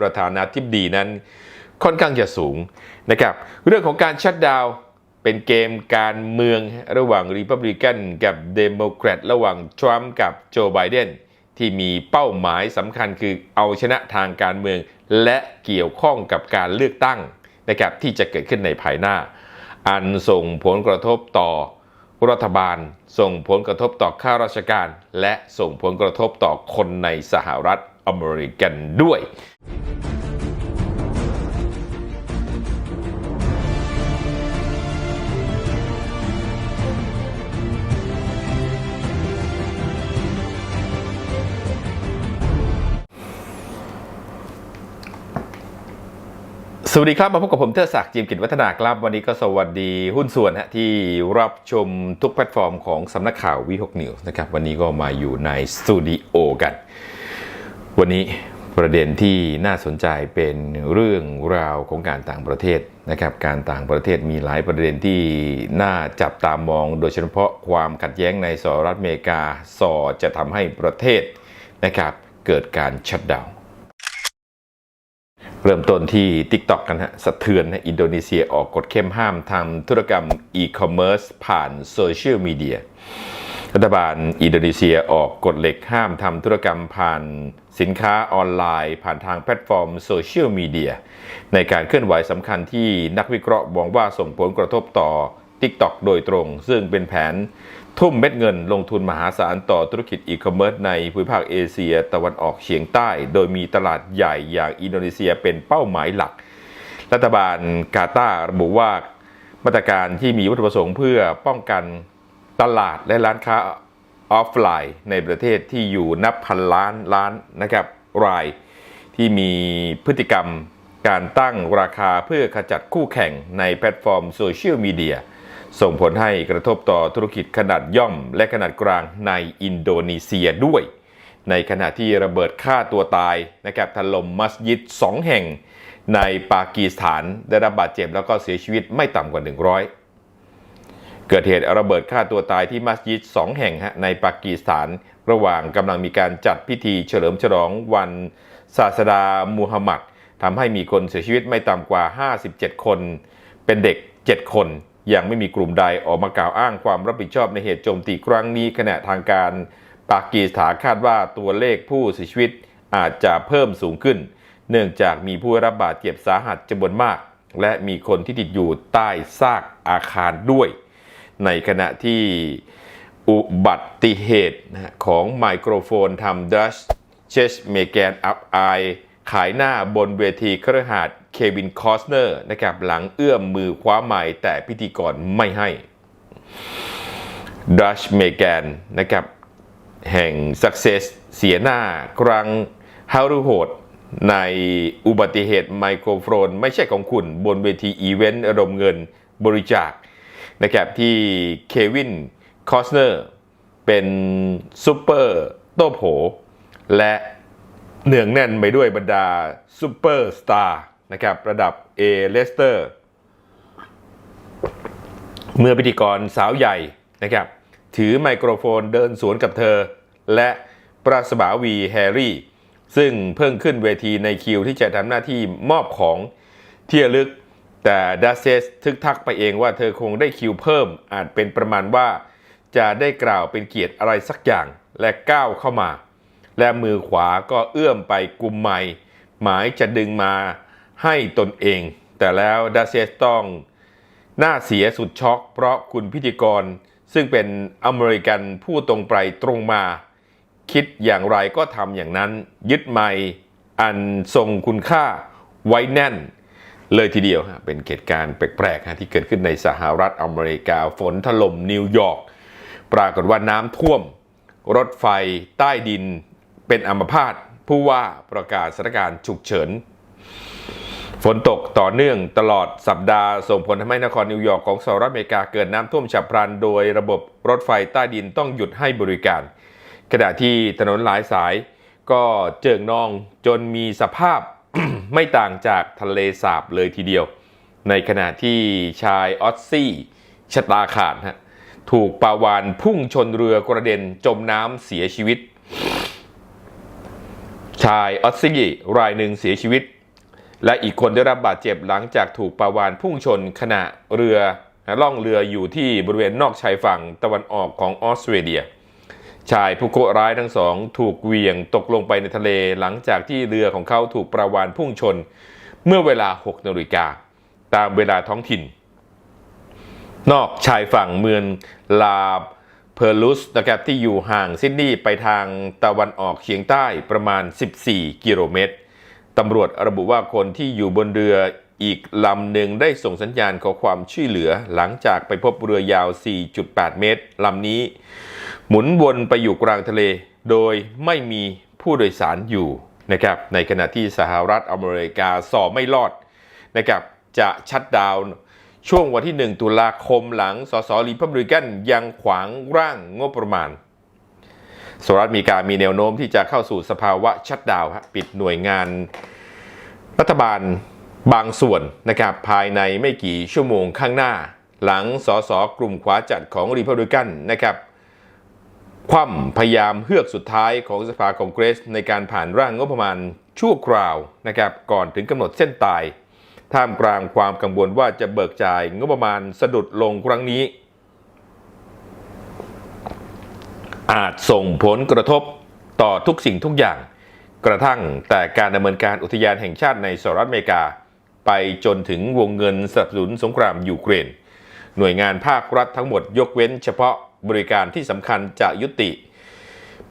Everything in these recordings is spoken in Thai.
ประธานาธิบดีนั้นค่อนข้างจะสูงนะครับ เรื่องของการชัดดาวเป็นเกมการเมืองระหว่างรีพับลิกันกับเดโมแครตระหว่างทรัมป์กับโจไบเดนที่มีเป้าหมายสำคัญคือเอาชนะทางการเมือง และเกี่ยวข้องกับการเลือกตั้งนะครับที่จะเกิดขึ้นในภายหน้า อันส่งผลกระทบต่อรัฐบาล ส่งผลกระทบต่อข้าราชการ และส่งผลกระทบต่อคนในสหรัฐ อเมริกันด้วยสวัสดีครับ มาพบกับผมเทอศักดิ์จิมกิจวัฒนาครับ วันนี้ก็สวัสดีหุ้นส่วนฮะที่รับชมทุกแพลตฟอร์มของสำนักข่าววีหกนิวส์นะครับ วันนี้ก็มาอยู่ในสตูดิโอกัน วันนี้ประเด็นที่น่าสนใจเป็นเรื่องราวของการต่างประเทศนะครับการต่างประเทศมีหลายประเด็นที่น่าจับตามอง โดยเฉพาะความขัดแย้งในสหรัฐอเมริกาสอจะทำให้ประเทศนะครับเกิดการชัดดาวน์เริ่มต้นที่ TikTok กันฮะสะเทือนนะอินโดนีเซียออกกฎเข้มห้ามทำธุรกรรมอีคอมเมิร์ซผ่านโซเชียลมีเดียรัฐบาลอินโดนีเซียออกกฎเหล็กห้ามทำธุรกรรมผ่าน สินค้าออนไลน์ผ่านทางแพลตฟอร์มโซเชียลมีเดียในการเคลื่อนไหวสำคัญที่นักวิเคราะห์มองว่าส่งผลกระทบต่อ TikTok โดยตรง ซึ่งเป็นแผนทุ่มเม็ดเงินลงทุนมหาศาลต่อธุรกิจอีคอมเมิร์ซในภูมิภาคเอเชียตะวันออกเฉียงใต้ โดยมีตลาดใหญ่อย่างอินโดนีเซียเป็นเป้าหมายหลัก รัฐบาลกาตาร์ระบุว่ามาตรการที่มีวัตถุประสงค์เพื่อป้องกันตลาดและร้านค้า ออฟไลน์ในประเทศที่อยู่นับพันล้านล้านนะครับราย ที่มีพฤติกรรมการตั้งราคาเพื่อขจัดคู่แข่งในแพลตฟอร์มโซเชียลมีเดียส่งผลให้กระทบต่อธุรกิจขนาดย่อมและขนาดกลางในอินโดนีเซียด้วย ในขณะที่ระเบิดฆ่าตัวตายนะครับถล่มมัสยิด 2 แห่ง ในปากีสถานได้รับบาดเจ็บแล้วก็เสียชีวิตไม่ต่ำกว่า 100 เกิดเหตุระเบิดฆ่าตัวตายที่มัสยิด 2 แห่งฮะในปากีสถาน ระหว่างกำลังมีการจัดพิธีเฉลิมฉลองวันศาสดามูฮัมหมัดทำให้มีคนเสียชีวิตไม่ต่ำกว่า 57 คน เป็นเด็ก 7 คน ยังไม่มีกลุ่มใดออกมากล่าวอ้างความรับผิดชอบในเหตุโจมตีครั้งนี้ขณะทางการปากีสถานคาดว่าตัวเลขผู้เสียชีวิตอาจจะเพิ่มสูงขึ้น เนื่องจากมีผู้รับบาดเจ็บสาหัสจำนวนมาก และมีคนที่ติดอยู่ใต้ซากอาคารด้วย ในขณะที่อุบัติเหตุของไมโครโฟนทำดัชเชสเมแกนอัพไอขายหน้าบนเวทีครหาสน์เควินคอสเนอร์นะครับหลังเอื้อมมือคว้าไม้แต่พิธีกรไม่ให้ดัชเมแกนนะครับแห่ง Success เสียหน้ากรังฮารุโหดในอุบัติเหตุไมโครโฟนไม่ใช่ของคุณบนเวทีอีเวนต์ระดมเงินบริจาค นะครับที่เควินคอสเนอร์เป็นซูเปอร์โต้โผ และเหนืองแน่นไปด้วยบรรดาซูเปอร์สตาร์นะครับระดับ A เลสเตอร์เมื่อพิธีกรสาวใหญ่นะครับถือไมโครโฟนเดินสวนกับเธอ และปราสบาวีแฮร์รี่ ซึ่งเพิ่งขึ้นเวทีในคิวที่จะทำหน้าที่มอบของที่ระลึก แต่ดัซเซสทึกทักไปเองว่าเธอคงได้คิวเพิ่ม อาจเป็นประมาณว่า จะได้กล่าวเป็นเกียรติอะไรสักอย่างและก้าวเข้ามา และมือขวาก็เอื้อมไปกุมไม้หมายจะดึงมาให้ตนเอง แต่แล้วดัซเซสต้องหน้าเสียสุดช็อก เพราะคุณพิธีกร ซึ่งเป็นอเมริกันผู้ตรงไปตรงมา คิดอย่างไรก็ทำอย่างนั้น ยึดไมค์อันทรงคุณค่าไว้แน่น เลยทีเดียวเป็นเหตุการณ์แปลกๆที่เกิดขึ้นในสหรัฐอเมริกาฝนถล่มนิวยอร์กปรากฏว่าน้ำท่วม รถไฟใต้ดินเป็นอัมพาตผู้ว่าประกาศสถานการณ์ฉุกเฉิน ฝนตกต่อเนื่องตลอดสัปดาห์ ส่งผลทำให้นครนิวยอร์กของสหรัฐอเมริกาเกิดน้ำท่วมฉับพลัน โดยระบบรถไฟใต้ดินต้องหยุดให้บริการ ขณะที่ถนนหลายสายก็เจิ่งนองจนมีสภาพ ไม่ต่างจากทะเลสาบเลยทีเดียว ในขณะที่ชายออสซี่ชะตาขาดฮะถูกปาวานพุ่งชนเรือกระเด็นจมน้ำเสียชีวิต ชายออสซี่รายหนึ่งเสียชีวิต และอีกคนได้รับบาดเจ็บหลังจากถูกปาวานพุ่งชนขณะเรือล่องเรืออยู่ที่บริเวณนอกชายฝั่งตะวันออกของออสเตรเลีย ชายผู้โกะร้ายทั้งสองถูกเหวี่ยงตกลงไปในทะเลหลังจากที่เรือของเขาถูกปลาวานพุ่งชน เมื่อเวลา 6นาฬิกาตามเวลาท้องถิ่น นอกชายฝั่งเมืองลาเพอร์ลุสนะครับที่อยู่ห่างซิดนีย์ไปทางตะวันออกเฉียงใต้ประมาณ 14 กิโลเมตรตำรวจระบุว่าคนที่อยู่บนเรือ อีกลำหนึ่งได้ส่งสัญญาณขอความช่วยเหลือ หลังจากไปพบเรือยาว 4.8 เมตรลำนี้ หมุนวนไปอยู่กลางทะเล โดยไม่มีผู้โดยสารอยู่นะครับในขณะที่สหรัฐอเมริกาสอบไม่รอดนะครับจะชัดดาวน์ช่วงวันที่ 1 ตุลาคมหลังสสรีพับลิกันยังขวางร่างงบประมาณสหรัฐอเมริกามีแนวโน้มที่จะเข้าสู่สภาวะชัดดาวน์ปิดหน่วยงานรัฐบาล บางส่วนนะครับภายในไม่กี่ชั่วโมงข้างหน้า หลังสสกลุ่มขวาจัดของรีพับลิกันนะครับคว่ำพยายามเฮือกสุดท้ายของสภาคองเกรส ในการผ่านร่างงบประมาณชั่วคราวนะครับก่อนถึงกำหนดเส้นตาย ท่ามกลางความกังวลว่าจะเบิกจ่ายงบประมาณสะดุดลงครั้งนี้ อาจส่งผลกระทบต่อทุกสิ่งทุกอย่าง กระทั่งแต่การดำเนินการอุทยานแห่งชาติในสหรัฐอเมริกา ไปจนถึงวงเงินสนับสนุนสงครามยูเครน หน่วยงานภาครัฐทั้งหมดยกเว้นเฉพาะบริการที่สำคัญจะยุติ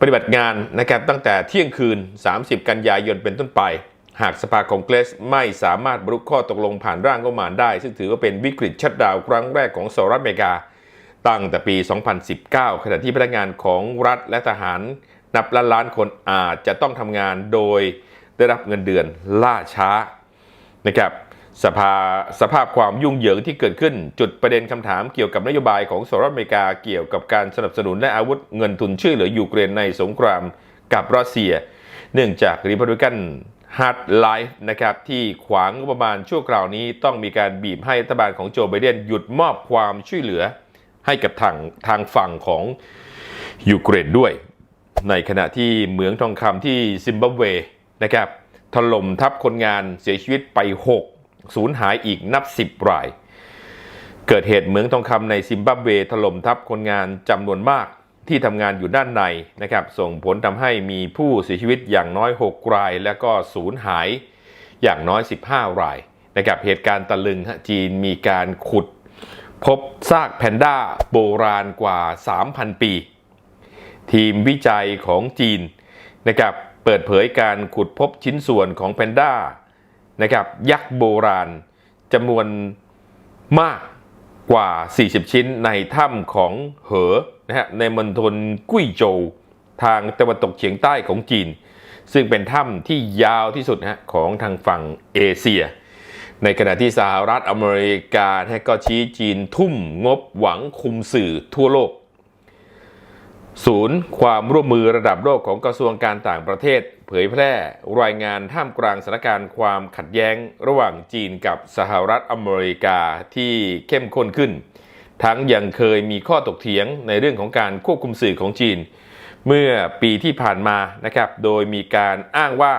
ปฏิบัติงานนะครับตั้งแต่เที่ยงคืน 30 กันยายนเป็นต้นไป หากสภาคองเกรสไม่สามารถบรรลุข้อตกลงผ่านร่างงบประมาณได้ ซึ่งถือว่าเป็นวิกฤตชัดดาวครั้งแรกของสหรัฐอเมริกา ตั้งแต่ปี 2019 ขณะที่พนักงานของรัฐและทหารนับล้านล้านคนอาจจะต้องทำงานโดยได้รับเงินเดือนล่าช้านะครับ สภาสภาพความยุ่งเหยิงที่เกิดขึ้นจุดประเด็นคำถามเกี่ยวกับนโยบายของสหรัฐอเมริกาเกี่ยวกับการสนับสนุนและอาวุธเงินทุนช่วยเหลือยูเครนในสงครามกับรัสเซีย เนื่องจากริพับลิกันฮาร์ดไลฟ์นะครับที่ขวางงบประมาณชั่วคราวนี้ต้องมีการบีบให้รัฐบาลของโจไบเดนหยุดมอบความช่วยเหลือ ให้กับทางทางฝั่งของยูเครนด้วย ในขณะที่เหมืองทองคำที่ซิมบับเวนะครับถล่มทับคนงานเสียชีวิตไป 6 สูญหายอีกนับ10ราย เกิดเหตุเหมืองทองคำในซิมบับเวถล่มทับคนงานจำนวนมากที่ทำงานอยู่ด้านในนะครับ ส่งผลทำให้มีผู้เสียชีวิตอย่างน้อย 6 ราย และก็สูญหายอย่างน้อย 15 รายนะครับเหตุการณ์ตะลึงฮะจีนมีการขุด พบซากแพนด้าโบราณกว่า 3,000 ปี ทีมวิจัยของจีนนะครับเปิดเผยการขุดพบชิ้นส่วนของแพนด้า นะครับยักษ์โบราณจำนวนมากกว่า 40 ชิ้นในถ้ำของเหอนะฮะในมณฑลกุ้ยโจวทางตะวันตกเฉียงใต้ของจีน ซึ่งเป็นถ้ำที่ยาวที่สุดนะฮะของทางฝั่งเอเชีย ในขณะที่สหรัฐอเมริกาก็ชี้จีนทุ่มงบหวังคุมสื่อทั่วโลก ศูนย์ความร่วมมือระดับโลกของกระทรวงการต่างประเทศ เผยแพร่รายงานท่ามกลางสถานการณ์ความขัดแย้งระหว่างจีนกับสหรัฐอเมริกาที่เข้มข้นขึ้น ทั้งยังเคยมีข้อตกเถียงในเรื่องของการควบคุมสื่อของจีน เมื่อปีที่ผ่านมานะครับ โดยมีการอ้างว่า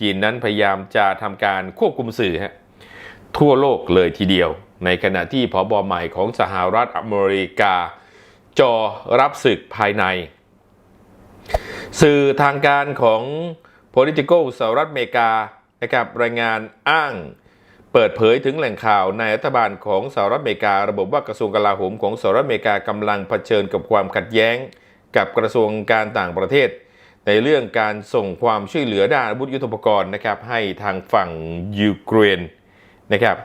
จีนนั้นพยายามจะทำการควบคุมสื่อฮะทั่วโลกเลยทีเดียว ในขณะที่ผอบอใหม่ของสหรัฐอเมริกา จอรับศึกภายในสื่อทางการของ Political สหรัฐอเมริกานะครับรายงานอ้าง เปิดเผยถึงแหล่งข่าวในรัฐบาลของสหรัฐอเมริการะบบว่ากระทรวงกลาโหมของสหรัฐอเมริกากำลังเผชิญกับความขัดแย้ง กับกระทรวงการต่างประเทศ ในเรื่องการส่งความช่วยเหลือด้านอาวุธยุทโธปกรณ์นะครับให้ทางฝั่งยูเครนนะครับ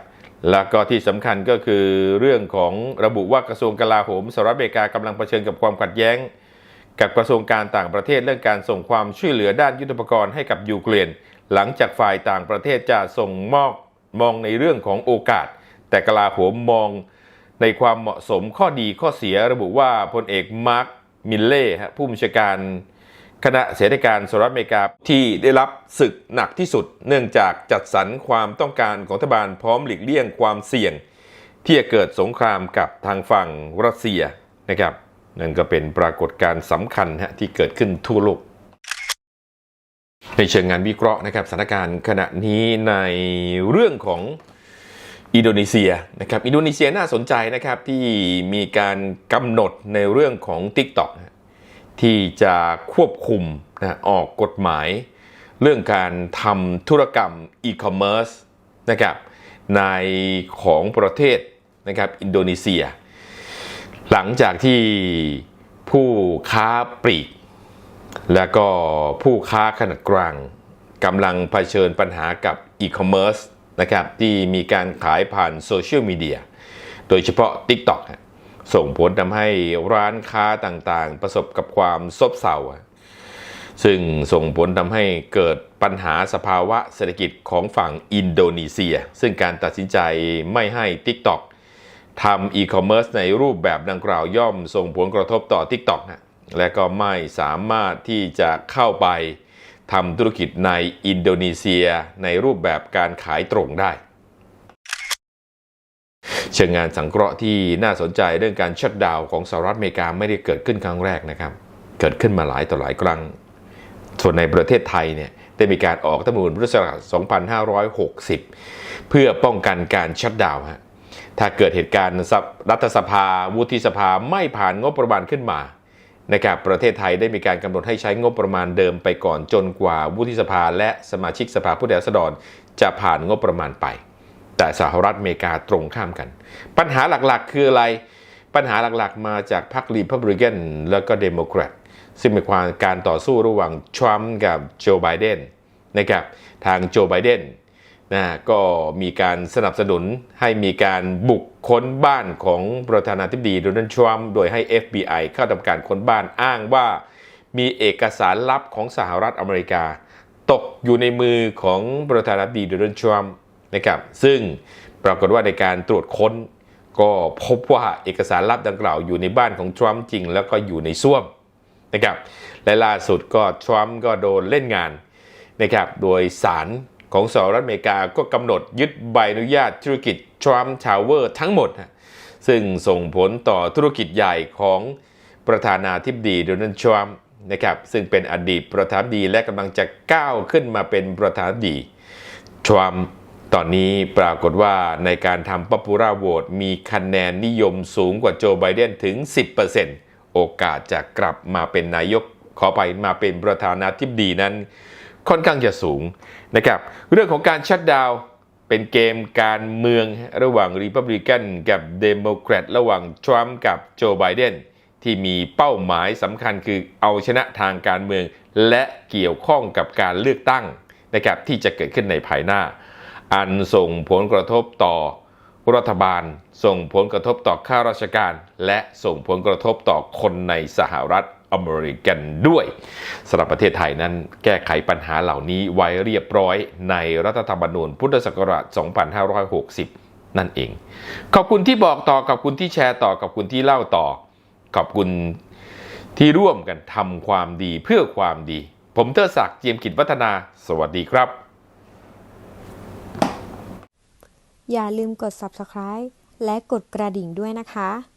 แล้วก็ที่สำคัญก็คือเรื่องของระบุว่ากระทรวงกลาโหมสหรัฐอเมริกากำลังเผชิญกับความขัดแย้ง กับกระทรวงการต่างประเทศเรื่องการส่งความช่วยเหลือด้านยุทธปกรณ์ให้กับยูเครนหลังจากฝ่ายต่างประเทศจะส่งมอบมองในเรื่องของโอกาส แต่กลาโหมมองในความเหมาะสมข้อดีข้อเสียระบุว่าพลเอกมาร์คมิลเล่ผู้บัญชาการคณะเสนาธิการสหรัฐอเมริกาที่ได้รับศึกหนักที่สุด เนื่องจากจัดสรรความต้องการของรัฐบาลพร้อมหลีกเลี่ยงความเสี่ยง ที่จะเกิดสงครามกับทางฝั่งรัสเซียนะครับ นั่นก็เป็นปรากฏการณ์สำคัญฮะที่เกิดขึ้นทั่วโลก ในเชิงงานวิเคราะห์นะครับสถานการณ์ขณะนี้ในเรื่องของอินโดนีเซียนะครับอินโดนีเซียน่าสนใจนะครับที่มีการกำหนดในเรื่องของ TikTok ที่จะควบคุมนะออกกฎหมาย เรื่องการทำธุรกรรมอีคอมเมิร์ซนะครับในของประเทศนะครับอินโดนีเซีย หลังจากที่ผู้ค้าปลีก แล้วก็ผู้ค้าขนาดกลางกำลังเผชิญปัญหากับอีคอมเมิร์ซนะครับที่มีการขายผ่านโซเชียลมีเดียโดยเฉพาะ TikTok ส่งผลทำให้ร้านค้าต่างๆ ประสบกับความซบเซาซึ่งส่งผลทำให้เกิดปัญหาสภาวะเศรษฐกิจของฝั่งอินโดนีเซีย ซึ่งการตัดสินใจไม่ให้ TikTok ทำอีคอมเมิร์ซในรูปแบบดังกล่าวย่อมส่งผลกระทบต่อ TikTok นะและก็ไม่สามารถที่จะเข้าไปทำธุรกิจในอินโดนีเซียในรูปแบบการขายตรงได้ เชิงงานสังเคราะห์ที่น่าสนใจเรื่องการชัดดาวน์ของสหรัฐอเมริกาไม่ได้เกิดขึ้นครั้งแรกนะครับ เกิดขึ้นมาหลายต่อหลายครั้ง ส่วนในประเทศไทยเนี่ยได้มีการออกรัฐธรรมนูญพุทธศักราช2560 เพื่อป้องกันการชัดดาวน์ฮะ ถ้าเกิดเหตุการณ์รัฐสภา วุฒิสภาไม่ผ่านงบประมาณขึ้นมานะครับประเทศไทยได้มีการกำหนดให้ใช้งบประมาณเดิมไปก่อนจนกว่าวุฒิสภาและสมาชิกสภาผู้แทนราษฎรจะผ่านงบประมาณไป แต่สหรัฐอเมริกาตรงข้ามกัน ปัญหาหลักๆ คืออะไร ปัญหาหลักๆ มาจากพรรครีพับลิกันแล้วก็เดโมแครตซึ่งเป็นความการต่อสู้ระหว่างทรัมป์กับโจไบเดนนะครับทางโจไบเดน นะก็มีการสนับสนุนให้มีการบุกค้นบ้านของประธานาธิบดีโดนัลด์ทรัมป์โดยให้ FBI เข้าทำการค้นบ้านอ้างว่า มีเอกสารลับของสหรัฐอเมริกา ตกอยู่ในมือของประธานาธิบดีโดนัลด์ทรัมป์นะครับซึ่งปรากฏว่าในการตรวจค้น ก็พบว่าเอกสารลับดังกล่าวอยู่ในบ้านของทรัมป์จริง แล้วก็อยู่ในส้วมนะครับและล่าสุดก็ทรัมป์ก็โดนเล่นงานนะครับโดยศาล ของสหรัฐอเมริกาก็กำหนดยึดใบอนุญาตธุรกิจทรัมป์ทาวเวอร์ทั้งหมดฮะซึ่งส่งผลต่อธุรกิจใหญ่ของประธานาธิบดีโดนัลด์ทรัมป์นะครับซึ่งเป็นอดีตประธานาธิบดีและกำลังจะก้าวขึ้นมาเป็นประธานาธิบดีทรัมป์ตอนนี้ปรากฏว่าในการทำป๊อปปูล่าโหวตมีคะแนนนิยมสูงกว่าโจไบเดนถึง 10%โอกาสจะกลับมาเป็นนายกขอไปมาเป็นประธานาธิบดีนั้น ค่อนข้างจะสูงนะครับเรื่องของการชัดดาวเป็นเกมการเมืองระหว่างรีพับลิกันกับเดโมแครตระหว่างทรัมป์กับโจไบเดนที่มีเป้าหมายสำคัญคือเอาชนะทางการเมือง และเกี่ยวข้องกับการเลือกตั้งนะครับที่จะเกิดขึ้นในภายหน้า อันส่งผลกระทบต่อรัฐบาล ส่งผลกระทบต่อข้าราชการ และส่งผลกระทบต่อคนในสหรัฐ อเมริกันด้วยสำหรับประเทศไทยนั้นแก้ไขปัญหาเหล่านี้ไว้เรียบร้อยในรัฐธรรมนูญพุทธศักราช 2560 นั่นเอง ขอบคุณที่บอกต่อขอบคุณที่แชร์ต่อขอบคุณที่เล่าต่อ ขอบคุณที่ร่วมกันทำความดีเพื่อความดี ผมเตอศักดิ์เจียมกิจวัฒนา สวัสดีครับ อย่าลืมกด subscribe และกดกระดิ่งด้วยนะคะ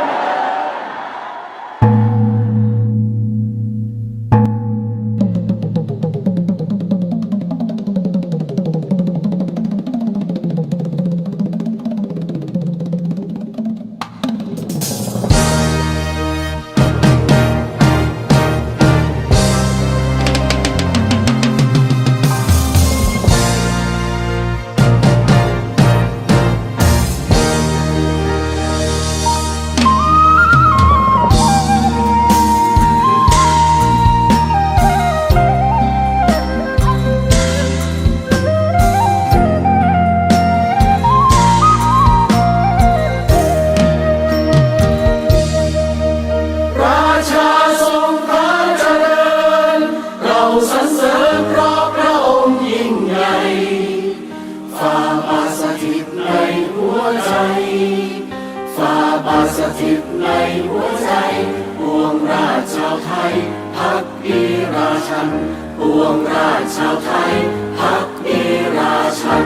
ดีราชันปวงราชชาวไทยพักดีราชัน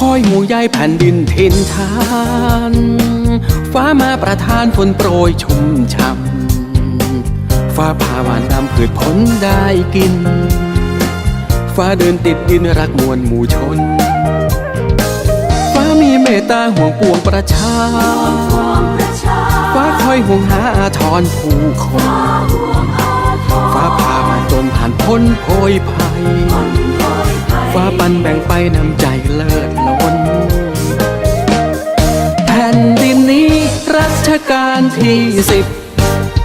คอยหูใยแผ่นดินทินทาน ฟ้ามาประทานฝนโปรยชุ่มช่ำ ฟ้าผ่าหวานนำพืชผลได้กิน ฟ้าเดินติดดินรักมวลหมู่ชน ฟ้ามีเมตตาห่วงปวงประชา ฟ้าคอยห่วงหาอาทรผู้คน ฟ้าพามาจนผ่านพ้นโพยภัย ฟ้าปันแบ่งไปนำใจเลิศล้นแผ่นดินนี้รัชกาลที่สิบ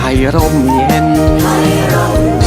ย ร่มเย็น